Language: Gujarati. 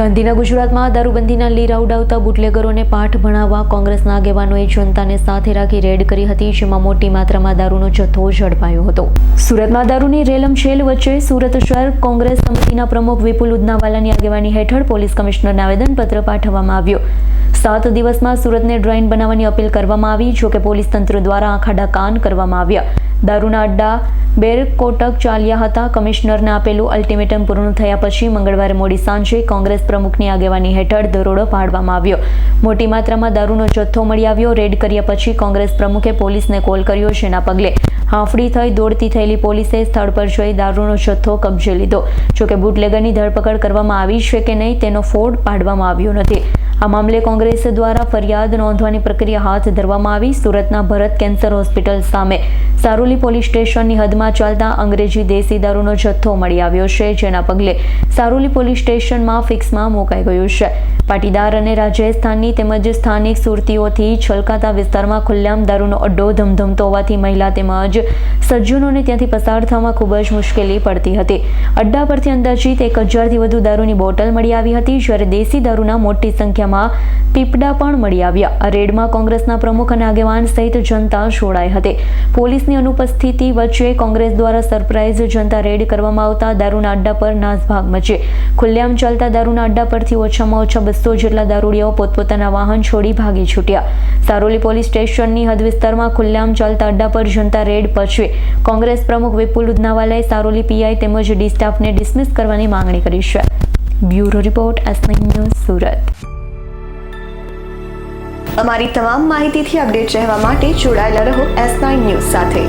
ગાંધીના ગુજરાતમાં દારૂબંધીના લીર ઉડાવતા બુટલેગરોને પાઠ ભણાવવા કોંગ્રેસના આગેવાનોએ જનતાને સાથે રાખી રેડ કરી હતી, જેમાં મોટી માત્રામાં દારૂનો જથ્થો ઝડપાયો હતો. સુરતમાં દારૂની રેલમછેલ વચ્ચે સુરત શહેર કોંગ્રેસ સમિતિના પ્રમુખ વિપુલ ઉદનાવાલાની આગેવાની હેઠળ પોલીસ કમિશનરને આવેદનપત્ર પાઠવવામાં આવ્યો. સાત દિવસમાં સુરતને ડ્રાઇન બનાવવાની અપીલ કરવામાં આવી, જોકે પોલીસ તંત્ર દ્વારા આખાડા કાન કરવામાં આવ્યા. દારૂના અડ્ડા બેર કોટક ચાલ્યા હતા. કમિશનરને આપેલું અલ્ટિમેટમ પૂર્ણ થયા પછી મંગળવારે મોડી સાંજે કોંગ્રેસ પ્રમુખની આગેવાની હેઠળ દરોડો પાડવામાં આવ્યો. મોટી માત્રામાં દારૂનો જથ્થો મળી આવ્યો. રેડ કર્યા પછી કોંગ્રેસ પ્રમુખે પોલીસને કોલ કર્યો. જેના પગલે હાંફડી થઈ, દોડતી થયેલી પોલીસે સ્થળ પર જઈ દારૂનો જથ્થો કબજે લીધો. જોકે બુટલેગરની ધરપકડ કરવામાં આવી છે કે નહીં, તેનો ફોડ પાડવામાં આવ્યો નથી. આ મામલે કોંગ્રેસ દ્વારા ફરિયાદ નોંધવાની પ્રક્રિયા હાથ ધરવામાં આવી સુરતના ભરત કેન્સર હોસ્પિટલ સામે. સારોલી પોલીસ સ્ટેશનની હદમાં ચાલતા અંગ્રેજી દેશી દારૂનો જથ્થો મળી આવ્યો છે, જેના પગલે સારોલી પોલીસ સ્ટેશનમાં ફિક્સમાં મુકાઈ ગયું છે. પાટીદાર અને રાજસ્થાનની તેમજ સ્થાનિક સુરતીઓથી છલકાતા વિસ્તારમાં ખુલ્લામ દારૂનો અડ્ડો ધમધમતો હોવાથી મહિલા તેમજ સજ્જનોને ત્યાંથી પસાર થવામાં ખૂબ જ મુશ્કેલી પડતી હતી. અડ્ડા પરથી અંદાજિત એક હજારથી વધુ દારૂની બોટલ મળી આવી હતી, જ્યારે દેશી દારૂના મોટી સંખ્યામાં પીપડા પણ મળી આવ્યા. રેડમાં કોંગ્રેસના પ્રમુખ અને આગેવાન સહિત જનતા જોડાઈ હતી. પોલીસની અનુપસ્થિતિ વચ્ચે કોંગ્રેસ દ્વારા સરપ્રાઇઝ જનતા રેડ કરવામાં આવતા દારૂના અડ્ડા પર નાસભાગ મચે. ખુલ્લેઆમ ચાલતા દારૂના અડ્ડા પરથી ઓછામાં ઓછા બસો જેટલા દારૂડિયાઓ પોતપોતાના વાહન છોડી ભાગી છૂટ્યા. સારોલી પોલીસ સ્ટેશનની હદ વિસ્તારમાં ખુલ્લેઆમ ચાલતા અડ્ડા પર જનતા રેડ પછવે કોંગ્રેસ પ્રમુખ વિપુલ ઉદનાવાલાએ સારોલી પીઆઈ તેમજ ડી સ્ટાફને ડિસમિસ કરવાની માંગણી કરી છે. Bureau report S news, Surat. અમારી તમામ માહિતીથી અપડેટ રહેવા માટે જોડાયેલા રહો એસ નાઇન ન્યૂઝ સાથે.